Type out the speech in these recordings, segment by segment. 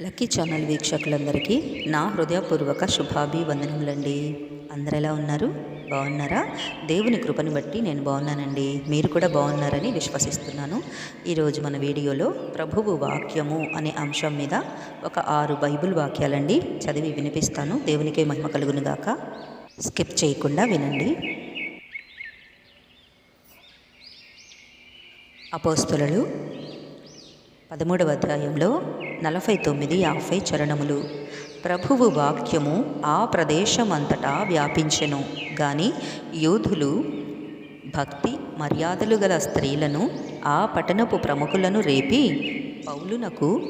Lucky channel వీక్షకులందరికీ నా హృదయపూర్వక శుభాభివందనములండి. అందరు ఎలా ఉన్నారు? బాగున్నారా? దేవుని కృపని బట్టి నేను బాగున్నానండి. మీరు కూడా బాగున్నారని విశ్వసిస్తున్నాను. ఈరోజు మన వీడియోలో ప్రభువు వాక్యము అనే అంశం మీద ఒక ఆరు బైబిల్ వాక్యాలండి. చదివి వినిపిస్తాను. దేవునికే మహిమ కలుగును గాక. స్కిప్ చేయకుండా వినండి. అపోస్తులలు పదమూడవ అధ్యాయంలో నలభై తొమ్మిది యాభై చరణములు. ప్రభువు వాక్యము ఆ ప్రదేశమంతటా వ్యాపించెను. గాని యూధులు భక్తి మర్యాదలు గల స్త్రీలను ఆ పట్టణపు ప్రముఖులను రేపి పౌలునకు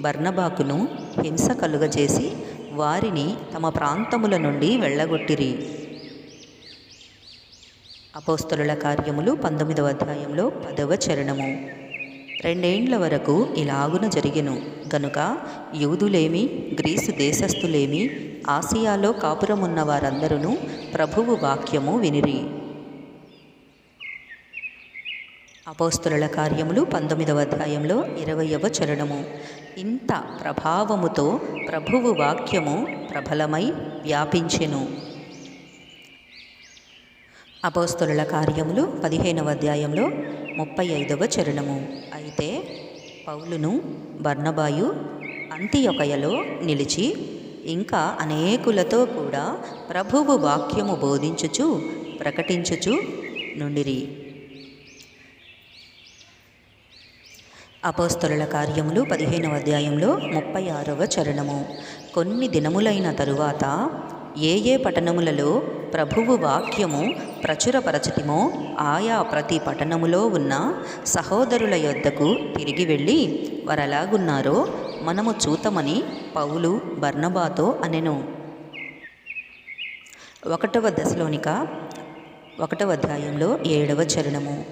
బర్ణబాకును హింస కలుగజేసి వారిని తమ ప్రాంతముల నుండి వెళ్ళగొట్టిరి. అపోస్తలుల కార్యములు పంతొమ్మిదవ అధ్యాయంలో పదవ చరణము. రెండేండ్ల వరకు ఇలాగున జరిగెను. గనుక యూదులేమి గ్రీసు దేశస్థులేమి ఆసియాలో కాపురమున్న వారందరూ ప్రభువు వాక్యము వినిరి. అపోస్తుల కార్యములు పంతొమ్మిదవ అధ్యాయంలో ఇరవయవ చరణము. ఇంత ప్రభావముతో ప్రభువు వాక్యము ప్రబలమై వ్యాపించెను. అపోస్తుల కార్యములు పదిహేనవ అధ్యాయంలో ముప్పై ఐదవ చరణము. అయితే పౌలును బర్నబాయు అంత్యొకయలో నిలిచి ఇంకా అనేకులతో కూడా ప్రభువు వాక్యము బోధించుచు ప్రకటించుచు నుండిరి. అపోస్తలుల కార్యములు పదిహేనవ అధ్యాయంలో ముప్పై ఆరవ చరణము. కొన్ని దినములైన తరువాత ఏ ఏ పట్టణములలో ప్రభువు వాక్యము ప్రచురపరచటిమో ఆయా ప్రతి పట్టణములో ఉన్న సహోదరుల యొద్దకు తిరిగి వెళ్ళి వరలాగున్నారో మనము చూతమని పౌలు బర్ణబాతో అనెను. ఒకటవ దశలోనిక ఒకటవ అధ్యాయంలో ఏడవ చరణము.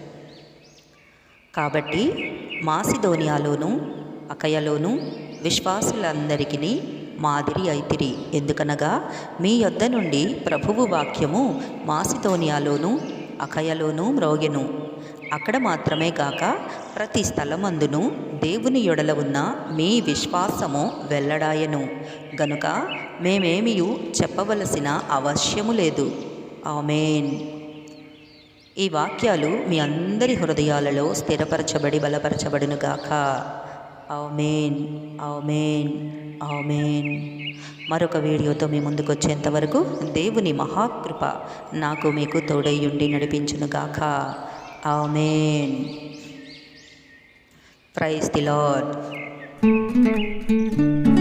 కాబట్టి మాసిదోనియాలోను అకయలోను విశ్వాసులందరికీ మాదిరి అయితిరి. ఎందుకనగా మీ యొద్ద నుండి ప్రభువు వాక్యము మాసితోనియాలోనూ అఖయలోనూ మ్రోగెను. అక్కడ మాత్రమే కాక ప్రతి స్థలమందును దేవుని యొడల ఉన్న మీ విశ్వాసము వెల్లడాయను. గనుక మేమేమియు చెప్పవలసిన అవశ్యము లేదు. ఆమెన్. ఈ వాక్యాలు మీ అందరి హృదయాలలో స్థిరపరచబడి బలపరచబడును గాక ఆమెన్ ఆమెన్. మరొక వీడియోతో మీ ముందుకు వచ్చేంతవరకు దేవుని మహాకృప నాకు మీకు తోడయ్యుండి నడిపించును గాక. ఆమెన్. Praise the lord.